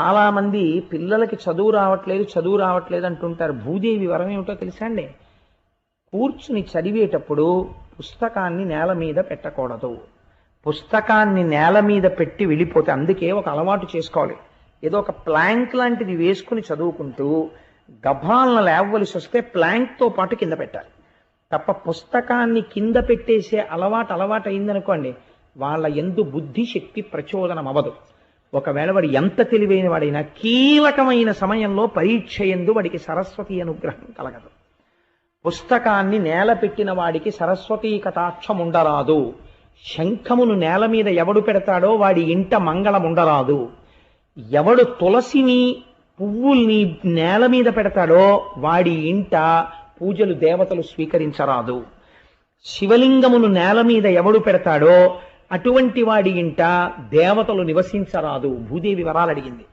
చాలామంది పిల్లలకి చదువు రావట్లేదు చదువు రావట్లేదు అంటుంటారు. భూదేవి వరం ఏమిటో తెలుసా అండి? కూర్చుని చదివేటప్పుడు పుస్తకాన్ని నేల మీద పెట్టకూడదు. పుస్తకాన్ని నేల మీద పెట్టి వెళ్ళిపోతే అందుకే ఒక అలవాటు చేసుకోవాలి. ఏదో ఒక ప్లాంక్ లాంటిది వేసుకుని చదువుకుంటూ గభాలను లేవలసి వస్తే ప్లాంక్తో పాటు కింద పెట్టాలి. తప్ప పుస్తకాన్ని కింద పెట్టేసే అలవాటు అలవాటు అయిందనుకోండి వాళ్ళ ఎందు బుద్ధి శక్తి ప్రచోదనం అవ్వదు ఒకవేళ వాడు ఎంత తెలివైన వాడైనా కీలకమైన సమయంలో పరీక్ష ఎందు వాడికి సరస్వతి అనుగ్రహం కలగదు. పుస్తకాన్ని నేల పెట్టిన వాడికి సరస్వతీ కటాక్షం ఉండరాదు. శంఖమును నేల మీద ఎవడు పెడతాడో వాడి ఇంట మంగళం ఉండరాదు. ఎవడు తులసిని పువ్వుల్ని నేల మీద పెడతాడో వాడి ఇంట పూజలు దేవతలు స్వీకరించరాదు. శివలింగమును నేల మీద ఎవడు పెడతాడో అటువంటి వాడి ఇంట దేవతలు నివసించరాదు. భూదేవి వరాలు అడిగింది